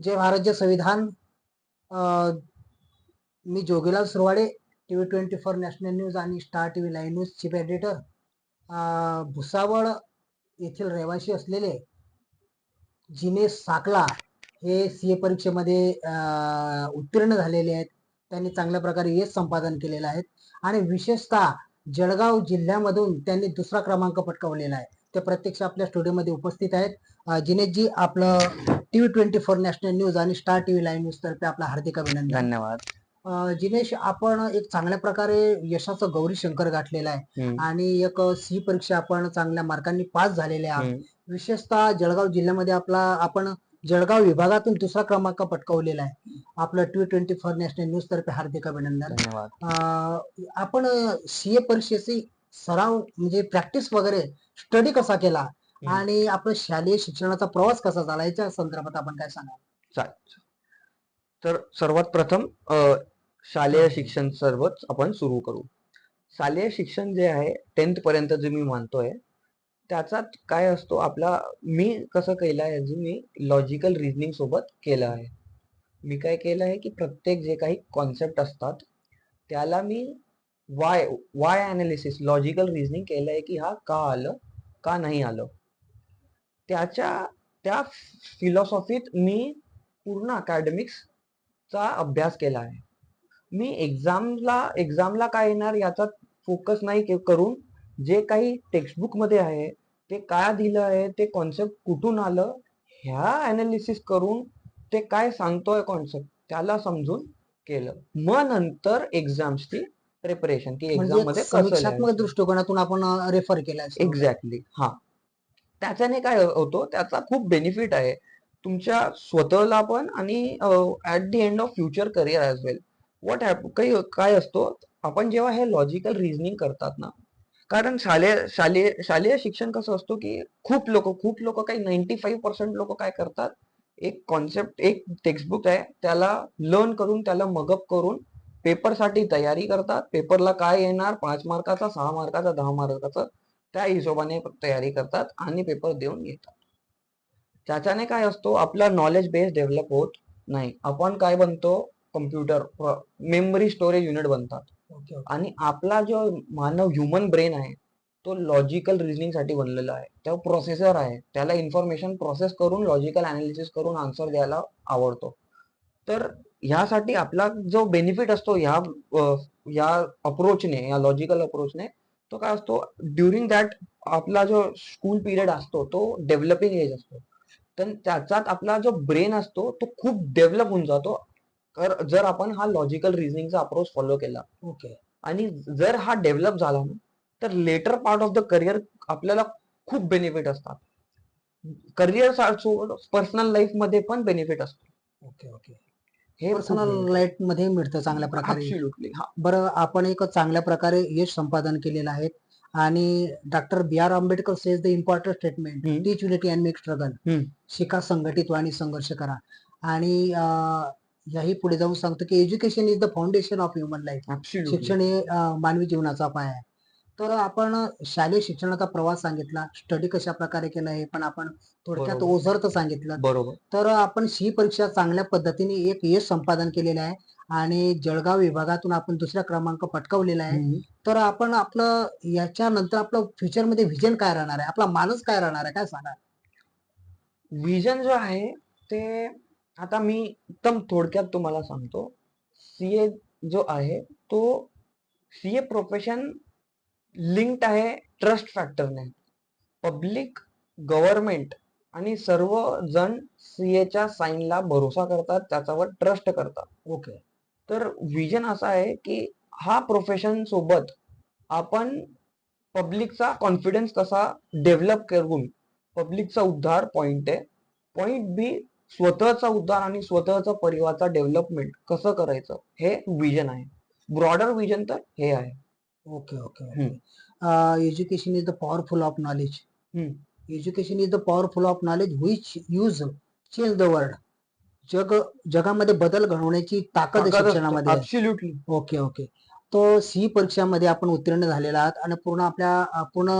जय भारत जय संविधान। मी Jogilal Surwade T V twenty four national news आणि star T V live news chief editor. Bhusawal येथील रहिवासी असलेले जिनेश साकला हे सी ए परीक्षेमध्ये उत्तीर्ण झालेले आहेत. त्यांनी चांगल्या प्रकारे यश संपादन केलेलं आहे आणि विशेषतः जळगाव जिल्ह्यामधून त्यांनी दुसरा क्रमांक पटकावलेला आहे. ते प्रत्यक्ष आपल्या स्टुडिओमध्ये उपस्थित आहेत. जिनेशजी आपलं TV twenty four national news आणि स्टार टीव्ही लाईव्ह न्यूज तर्फे आपलं हार्दिक अभिनंदन. धन्यवाद. जिनेश आपण एक चांगल्या प्रकारे यशाचं गौरी शंकर गाठलेला आहे. आणि एक सी परीक्षा आपण चांगल्या मार्कांनी पास झालेले आहात. विशेषतः जळगाव जिल्ह्यामध्ये आपला आपण जळगाव विभागातून दुसरा क्रमांक पटकावलेला आहे. आपलं T twenty four national news तर्फे हार्दिक अभिनंदन. आपण सी ए परीक्षेची सराव म्हणजे प्रॅक्टिस वगैरे स्टडी कसा केला. आणि आपलं शालेय शिक्षणाचा प्रवास कसा झाला याच्या संदर्भात आपण काय सांगा तर सर्वात प्रथम शालेय शिक्षण सर्वच आपण सुरू करू. शालेय शिक्षण जे आहे टेन्थ पर्यंत जे मी मानतोय त्याच्यात काय असतो आपला मी कसं केलं आहे अजून मी लॉजिकल रिझनिंग सोबत केलं आहे. मी काय केलं आहे की प्रत्येक जे काही कॉन्सेप्ट असतात त्याला मी why why analysis logical reasoning केलं आहे की हा का आलं का नाही आलं. त्याच्या त्या फिलॉसॉफीत मी पूर्ण अकॅडमिक्सचा अभ्यास केला आहे. मी एक्झामला एक्झामला काय येणार याचा फोकस नाही करून जे काही टेक्स्टबुकमध्ये आहे ते काय दिलं आहे ते कॉन्सेप्ट कुठून आलं ह्या अनालिसिस करून ते काय सांगतोय कॉन्सेप्ट त्याला समजून केलं. मग नंतर एक्झाम्सची प्रिपरेशन की एक्झाम म्हणजे मध्ये. दृष्टिकोनातून आपण रेफर केला एक्झॅक्टली हा. त्याच्याने काय होतो त्याचा खूप बेनिफिट आहे. तुमच्या स्वतःला पण आणि at the end of future career as well what hap काही काय असतो आपण जेव्हा हे लॉजिकल रिझनिंग करतात ना कारण शालेय शालेय शालेय शिक्षण कसं असतो की खूप लोक खूप लोक काही नाईन्टी फाईव्ह पर्सेंट लोक काय करतात एक कॉन्सेप्ट एक टेक्स्टबुक आहे त्याला लर्न करून त्याला मगअप करून पेपरसाठी तयारी करतात. पेपरला काय येणार? पाच मार्काचा सहा मार्काचा दहा मार्काचा त्या हिशोबाने तयारी करतात आणि पेपर देऊन येतात त्याच्याने काय असतो आपला नॉलेज बेस डेव्हलप होत नाही. आपण काय बनतो कम्प्युटर मेमरी स्टोरेज युनिट बनतात. आणि आपला जो मानव ह्युमन ब्रेन आहे तो लॉजिकल रिझनिंगसाठी बनलेला आहे. तो प्रोसेसर आहे. त्याला इन्फॉर्मेशन प्रोसेस करून लॉजिकल अनालिसिस करून आन्सर द्यायला आवडतो. तर ह्यासाठी आपला जो बेनिफिट असतो ह्या या अप्रोचने या लॉजिकल अप्रोचने तो काय असतो ड्युरिंग दॅट आपला जो स्कूल पिरियड असतो तो डेव्हलपिंग एज असतो. तर त्याच्यात आपला जो ब्रेन असतो तो खूप डेव्हलप होऊन जातो. तर जर आपण हा लॉजिकल रिझनिंगचा अप्रोच फॉलो केला ओके आणि जर हा डेव्हलप झाला ना तर later part of the career आपल्याला खूप बेनिफिट असतात. करिअर पर्सनल लाईफमध्ये पण बेनिफिट असतो. ओके ओके हे पर्सनल लाईफमध्ये मिळतं चांगल्या प्रकारे. हा. बरं आपण एक चांगल्या प्रकारे यश संपादन केलेलं आहे. आणि doctor B R Ambedkar says the important statement hmm. Teach unity and make struggle hmm. शिका संघटित व्हा आणि संघर्ष करा. आणि अं, याही पुढे जाऊन सांगतो की education is the foundation of human life शिक्षण हे अं, मानवी जीवनाचा पाय आहे. तर आपण शालेय शिक्षणाचा प्रवास सांगितला स्टडी कशा प्रकारे केलं हे पण आपण थोडक्यात बरोबर. ओझरत सांगितलं. बरोबर. तर आपण सी परीक्षा चांगल्या पद्धतीने एक यश संपादन केलेलं आहे आणि जळगाव विभागातून आपण दुसरा क्रमांक पटकावलेला आहे. तर आपण आपलं याच्यानंतर आपलं फ्युचरमध्ये व्हिजन काय राहणार आहे? आपला मानस काय राहणार आहे? काय सांगा विजन जो आहे ते आता मी एकदम थोडक्यात तुम्हाला सांगतो. सीए जो आहे तो सीए प्रोफेशन लिंक्ड आहे ट्रस्ट फॅक्टरने पब्लिक गव्हर्नमेंट आणि सर्व जण सीएच्या साईनला भरोसा करतात त्याच्यावर ट्रस्ट करतात. ओके. तर विजन असा आहे की हा प्रोफेशन सोबत आपण पब्लिकचा कॉन्फिडन्स कसा डेव्हलप करून पब्लिकचा उद्धार पॉइंट आहे. पॉइंट बी स्वतःचा उद्धार आणि स्वतःचा परिवारचा डेव्हलपमेंट कसं करायचं हे विजन आहे. ब्रॉडर विजन तर हे आहे. Okay okay hmm. Education is the powerful of knowledge hmm. Education is the powerful of knowledge which use change the world जग जगामध्ये बदल घडवण्याची ताकद शिक्षणामध्ये. आहे. ऍब्सोल्युटली ओके ओके तो सी परीक्षामध्ये आपण उत्तीर्ण झालेला आहात आणि पूर्ण आपल्या अ, पूर्ण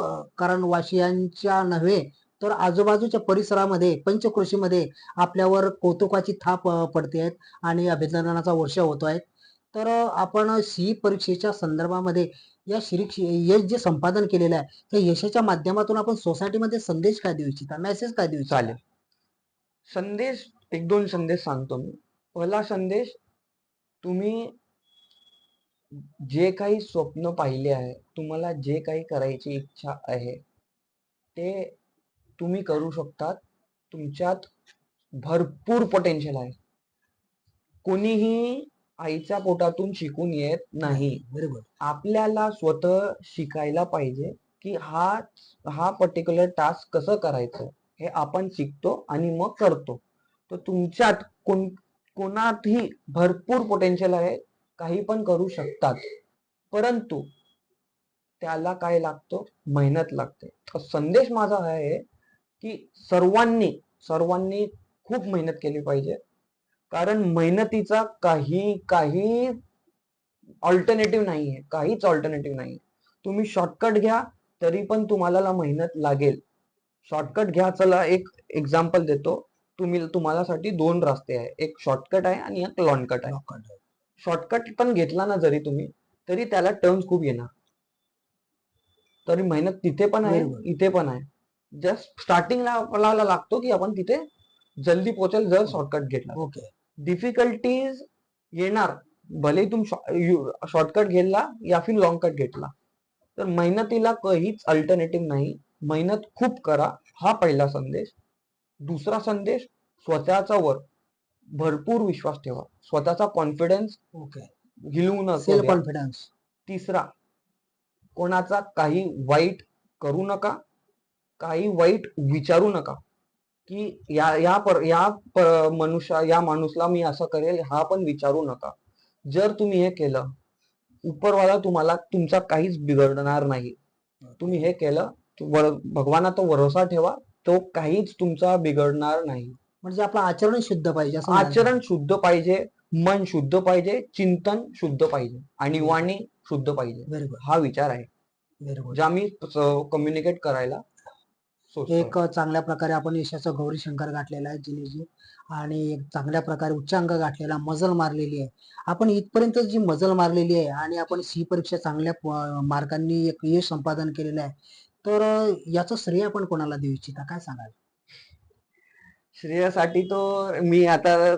अ, कारण वाशियांच्या नव्हे तर आजूबाजूच्या परिसरामध्ये पंचकृषीमध्ये आपल्यावर कौतुकाची थाप अ, पडते आहेत आणि अभिनंदनाचा वर्षाव होतो आहे तर आपण सी परीक्षेच्या संदर्भामध्ये या शिरीक्ष यश जे संपादन केलेलं आहे त्या यशाच्या माध्यमातून आपण सोसायटीमध्ये संदेश काय देऊ इच्छिता? मेसेज काय देऊ चालेल. संदेश एक दोन संदेश सांगतो मी. पहिला संदेश तुम्ही जे काही स्वप्न पाहिले आहे तुम्हाला जे काही करायची इच्छा आहे ते तुम्ही करू शकतात. तुमच्यात भरपूर पोटेन्शियल आहे. कोणीही आईच्या पोटातून शिकून येत नाही. बरोबर. आपल्याला स्वतः शिकायला पाहिजे की हा हा पर्टिक्युलर टास्क कसं करायचं? हे आपण शिकतो आणि मग करतो. तर तुमच्यात कोण कोणातही भरपूर पोटेन्शियल आहे काही पण करू शकतात. परंतु त्याला काय लागतो? मेहनत लागते. तर संदेश माझा हा आहे की सर्वांनी सर्वांनी खूप मेहनत केली पाहिजे. कारण मेहनतीचा काही काही ऑल्टरनेटिव्ह नाहीये. काहीच ऑल्टरनेटिव्ह नाहीये. तुम्ही शॉर्टकट घ्या तरी पण तुम्हाला मेहनत लागेल. शॉर्टकट घ्या चला एक एक्झाम्पल देतो. तुम्ही तुम्हाला साठी दोन रस्ते आहे. एक शॉर्टकट आहे आणि एक लॉन्गकट आहे. शॉर्टकट पण घेतला ना जरी तुम्ही तरी त्याला टर्न्स खूप येणार. तरी मेहनत तिथे पण आहे. इथे पण आहे. जस्ट स्टार्टिंगला आपल्याला लागतो की आपण तिथे जल्दी पोहोचेल जर शॉर्टकट घेतला. ओके. डिफिकल्टीज येणार. भले तुम शॉर्टकट घेतला या फिर लॉंग कट घेतला. तर मेहनतीला काहीच अल्टरनेटिव्ह नाही. मेहनत खूप करा. हा पहिला संदेश. दुसरा संदेश स्वतःचा वर भरपूर विश्वास ठेवा. स्वतःचा कॉन्फिडन्स ओके हिलवू नका. सेल्फ द्या. कॉन्फिडन्स तिसरा कोणाचा काही वाईट करू नका. काही वाईट विचारू नका. की या या पर या प- मनुष्या या माणूसला मी असं करेल हा पण विचारू नका जर तुम्ही हे केलं उपरवाला तुम्हाला तुमचा काहीच बिघडणार नाही तुम्ही हे केलं वर- भगवानाचा भरोसा ठेवा तो काहीच तुमचा बिघडणार नाही म्हणजे आपलं आचरण शुद्ध पाहिजे. आचरण शुद्ध पाहिजे मन शुद्ध पाहिजे चिंतन शुद्ध पाहिजे आणि वाणी शुद्ध पाहिजे हा विचार आहे. ज्या मी कम्युनिकेट करायला. एक चांगल्या प्रकारे आपण यशाचा गौरी शंकर गाठलेला आहे जिनेजी आणि एक चांगल्या प्रकारे उच्चांक गाठलेला मजल मारलेली आहे. आपण इथपर्यंत जी मजल मारलेली आहे आणि आपण सी परीक्षा चांगल्या मार्कांनी एक यश संपादन केलेलं आहे तर याचं श्रेय आपण कोणाला देऊ इच्छिता? काय सांगाल? श्रेयासाठी तो मी आता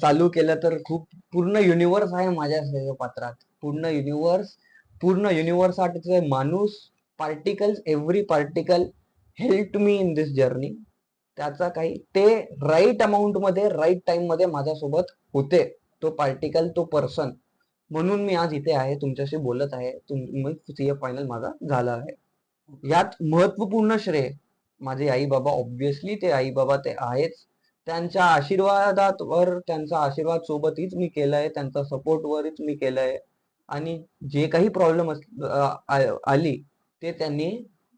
चालू केलं तर खूप पूर्ण युनिवर्स आहे माझ्या श्रेय पात्रात पूर्ण युनिवर्स पूर्ण युनिवर्ससाठीचे माणूस particles every particle help me in this journey त्याचा काही ते राईट अमाऊंटमध्ये राईट टाइममध्ये माझ्यासोबत होते. तो पार्टिकल तो पर्सन म्हणून मी आज इथे आहे तुमच्याशी बोलत आहे. सीए फायनल माझा झाला आहे. यात महत्त्वपूर्ण श्रेय माझे आई बाबा ऑब्विसली ते आई बाबा ते आहेच. त्यांच्या आशीर्वादात वर त्यांचा आशीर्वाद सोबतच मी केलाय त्यांचा सपोर्ट वरच मी केलाय आणि जे काही प्रॉब्लेम आली ते त्यांनी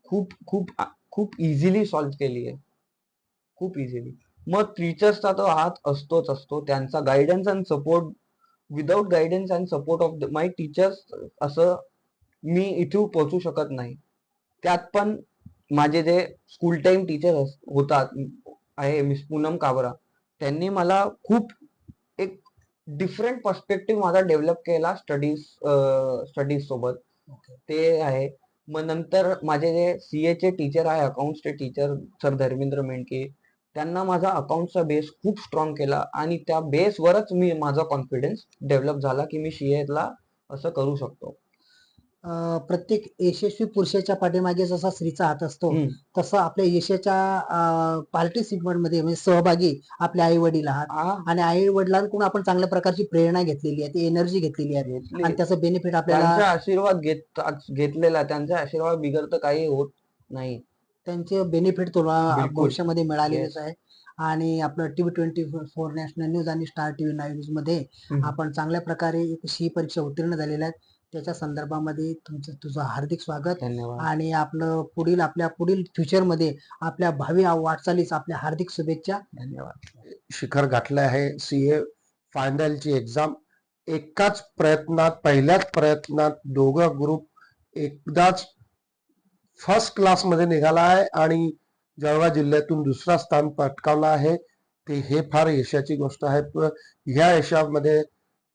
खूप खूप खूप इझिली सॉल्व्ह केली आहे. खूप इझिली मग टीचर्सचा तो हात असतोच असतो. त्यांचा guidance and support without guidance and support of my teachers असं मी इथे पोहोचू शकत नाही. त्यात पण माझे जे स्कूल टाइम टीचर होतात आहे मिस पूनम काबरा त्यांनी मला खूप एक डिफरंट पर्स्पेक्टिव्ह माझा डेव्हलप केला स्टडीज स्टडीज सोबत. ते आहे. मग नंतर माझे जे सीए चे टीचर आहे अकाउंटचे टीचर सर धर्मेंद्र मेंढके त्यांना माझा अकाउंटचा बेस खूप स्ट्रॉंग केला आणि त्या बेसवरच मी माझा कॉन्फिडन्स डेव्हलप झाला की मी सीए ला असं करू शकतो. प्रत्येक यशस्वी पुरुषाच्या पाठीमागे जसा स्त्रीचा हात असतो. तसं आपल्या यशाच्या पार्टिसिपंटमध्ये म्हणजे सहभागी आपले आई वडील आहात आणि आई वडिलांकडून आपण चांगल्या प्रकारची प्रेरणा घेतलेली आहे ती एनर्जी घेतलेली आहे. आणि त्याचं बेनिफिट आपल्याला आशीर्वाद घेत घेतलेला त्यांचा आशीर्वाद बिघडतं काही होत नाही त्यांचे बेनिफिट तुला. भविष्यामध्ये मिळालेलेच. आहे आणि आपलं TV twenty four national news आणि स्टार टीव्ही नाईन न्यूजमध्ये. आपण चांगल्या प्रकारे एक शी परीक्षा उत्तीर्ण झालेल्या आहेत त्याच्या संदर्भामध्ये तुमचं तुझं हार्दिक स्वागत धन्यवाद. आणि आपलं पुढील आपल्या पुढील फ्युचरमध्ये आपल्या भावी वाटचालीस आपल्या हार्दिक शुभेच्छा. धन्यवाद. शिखर गाठले आहे. सी ए फायनलची एक्झाम एकाच प्रयत्नात पहिल्याच प्रयत्नात दोघं ग्रुप एकदाच फर्स्ट क्लासमध्ये निघाला आहे आणि जळगाव जिल्ह्यातून दुसरा स्थान पटकावला आहे. ते हे फार यशाची गोष्ट आहे. प- ह्या यशामध्ये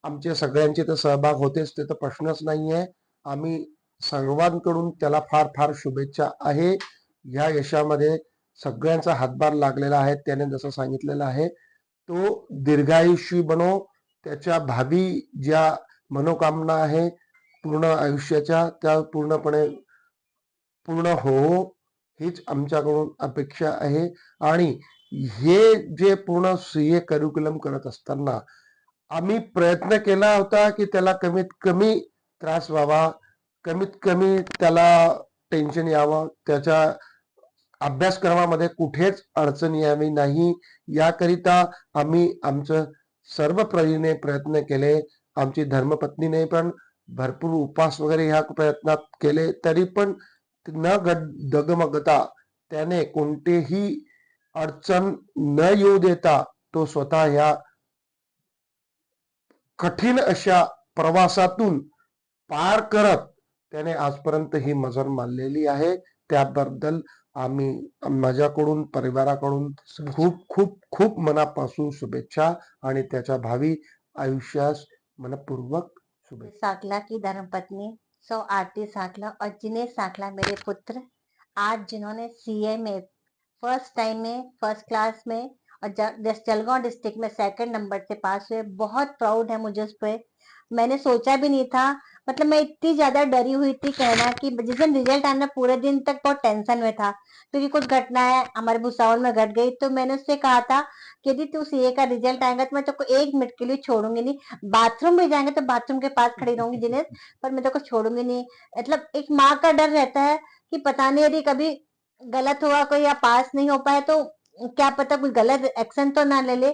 आमचे सगळ्यांचे तर सहभाग होतेच ते तर प्रश्नच नाहीये. आम्ही सर्वांकडून त्याला फार फार शुभेच्छा आहे. ह्या यशामध्ये सगळ्यांचा हातभार लागलेला आहे त्याने जसं सांगितलेलं आहे. तो दीर्घायुषी बनो त्याच्या भावी ज्या मनोकामना आहे पूर्ण आयुष्याच्या त्या पूर्णपणे पूर्ण हो हीच आमच्याकडून अपेक्षा आहे. आणि हे जे पूर्ण सी ए करिक्युलम करत असताना आम्ही प्रयत्न केला होता की त्याला कमीत कमी त्रास व्हावा कमीत कमी त्याला टेन्शन यावं त्याच्या अभ्यासक्रमामध्ये कुठेच अडचण यावी नाही. याकरिता आम्ही आमचं सर्व परीने प्रयत्न केले. आमची धर्मपत्नीने पण भरपूर उपास वगैरे ह्या प्रयत्नात केले. तरी पण न गड- डगमगता त्याने कोणतेही अडचण न येऊ देता तो स्वतः ह्या कठीण अशा प्रवासातून पार करत त्याने आजपर्यंत ही मजर मानलेली आहे. त्याबद्दल आम्ही माझ्याकडून परिवाराकडून खूप खूप खूप मनापासून शुभेच्छा आणि त्याच्या भावी आयुष्यास मनपूर्वक शुभेच्छा. साकला की धर्मपत्नी सौ आरती साकला और जिनेश साकला मेरे पुत्र. आज जिन्होंने सीए में फर्स्ट टाइम में फर्स्ट क्लास में और जलगांव डिस्ट्रिक्ट में सेकंड नंबर से पास हुए। बहुत प्राउड है मुझे उस पर मैंने सोचा भी नहीं था। मतलब मैं इतनी ज़्यादा डरी हुई थी कहना कि जिस दिन रिज़ल्ट आना, पूरे दिन तक बहुत टेंशन में था। क्योंकि कुछ घटनाएँ हमारे भुसावल में घट गई। तो मैंने उससे कहा था कि यदि तू सीए का रिज़ल्ट आएगा तो मैं तेको एक मिनट के लिए छोड़ूँगी नहीं। बाथरूम भी जाएँगे तो बाथरूम के पास खड़ी रहूँगी जिन्हें पर मैं तेको छोड़ूँगी नहीं। मतलब एक माँ का डर रहता है कि पता नहीं यदि कभी गलत हुआ कोई या पास नहीं हो पाए तो क्या पता कोई गलत एक्शन तो ना ले ले,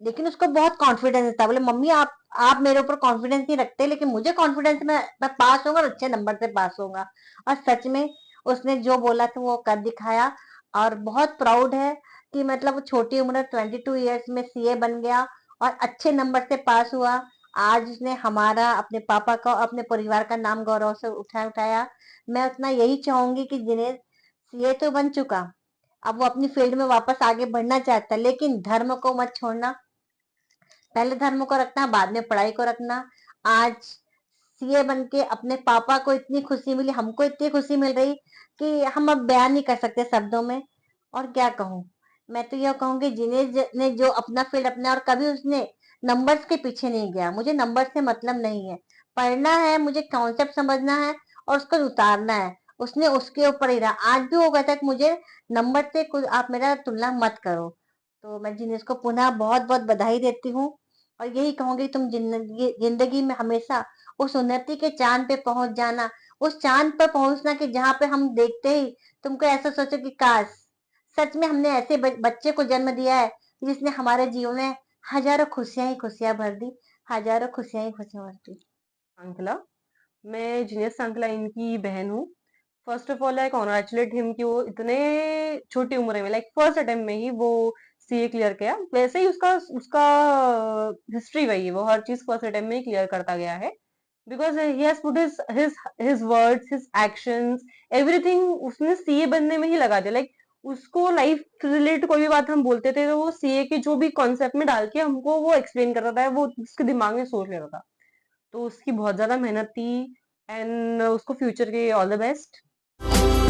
लेकिन उसको बहुत कॉन्फिडेंस था। बोले, मम्मी, आप आप मेरे ऊपर कॉन्फिडेंस नहीं रखते, लेकिन मुझे कॉन्फिडेंस में, मैं पास होगा और अच्छे नंबर से पास होगा और सच में उसने जो बोला था वो कर दिखाया और बहुत प्राउड है कि मतलब छोटी उम्र ट्वेंटी टू ईयर्स में सीए बन गया और अच्छे नंबर से पास हुआ। आज उसने हमारा, अपने पापा का, अपने परिवार का नाम गौरव से उठा उठाया मैं उतना यही चाहूँगी कि जिन्हें सीए तो बन चुका। अब वो अपनी फ़ील्ड में वापस आगे बढ़ना चाहता है, लेकिन धर्म को मत छोड़ना। पहले धर्म को रखना, बाद में पढ़ाई को रखना। आज सीए बन के अपने पापा को इतनी खुशी मिली, हमको इतनी खुशी मिल रही कि हम अब बयान नहीं कर सकते शब्दों में। और क्या कहूँ? मैं तो यह कहूँगी, जिन्हें ने जो अपना फ़ील्ड अपना और कभी उसने नंबर्स के पीछे नहीं गया। मुझे नंबर से मतलब नहीं है। पढ़ना है, मुझे कॉन्सेप्ट समझना है और उसको उतारना है। उसने उसके ऊपर ही रहा। आज भी वो कहता है कि मुझे नंबर से कुछ, आप मेरा तुलना मत करो। तो मैं जिनेश को पुनः बहुत बहुत बधाई देती हूँ और यही कहूँगी तुम ज़िंदगी ज़िंदगी में हमेशा उस उन्नति के चाँद पे पहुँच जाना। उस चाँद पर पहुँचना कि जहाँ पे हम देखते ही तुमको ऐसा सोचो कि काश, सच में हमने ऐसे बच्चे को जन्म दिया है जिसने हमारे जीवन में हज़ारों खुशियाँ ही खुशियाँ भर दी, हज़ारों खुशियाँ ही खुशियाँ भर दी। अंकला, मैं जिनेश सांकला इनकी बहन हूँ। First of all I congratulate him कि वो इतने छोटी उम्र में लाइक फ़र्स्ट अटेम्प्ट में ही वो सीए क्लियर किया। वैसे ही उसका उसका हिस्ट्री वही है, वो हर चीज़ फ़र्स्ट अटेम्प्ट में ही क्लियर करता गया है। Because he has put his his his words his actions everything उसने सीए बनने में ही लगा दिया। लाइक उसको लाइफ रिलेटेड कोई भी बात हम बोलते थे तो वो सीए के जो भी कॉन्सेप्ट में डाल के हमको वो एक्सप्लेन करता था, वो उसके दिमाग में सोच लेता था। तो उसकी बहुत ज़्यादा मेहनत थी एंड उसको फ्यूचर के ऑल द बेस्ट Bye.